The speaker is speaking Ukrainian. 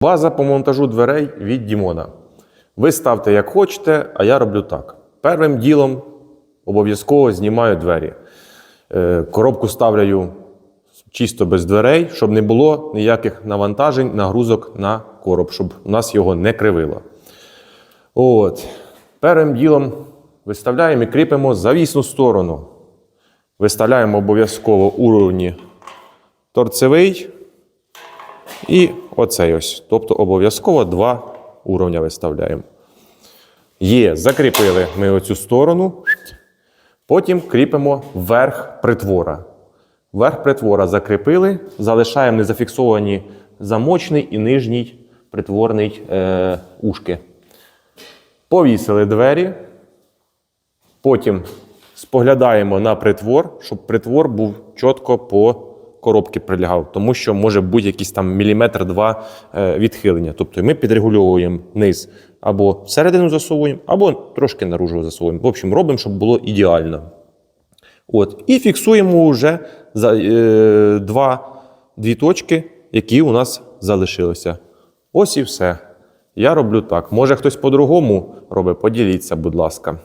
База по монтажу дверей від Дімона. Ви ставте як хочете, а я роблю так. Первим ділом обов'язково знімаю двері. Е, Коробку ставлю чисто без дверей, щоб не було ніяких навантажень, нагрузок на короб, щоб у нас його не кривило. От. Первим ділом виставляємо і кріпимо завісну сторону. Виставляємо обов'язково уровні торцевий і оцей ось. Тобто обов'язково два уровня виставляємо. Є, закріпили ми оцю сторону. Потім кріпимо верх притвора. Верх притвора закріпили, залишаємо незафіксовані замочний і нижній притворний е, ушки. Повісили двері. Потім споглядаємо на притвор, щоб притвор був чітко по коробці прилягав, тому що може бути якийсь там міліметр-два е, відхилення. Тобто ми підрегульовуємо низ або всередину засовуємо, або трошки наружу засовуємо. В общем, робимо, щоб було ідеально. От. І фіксуємо вже за, е, два, дві точки, які у нас залишилися. Ось і все. Я роблю так. Може хтось по-другому робить, поділіться, будь ласка.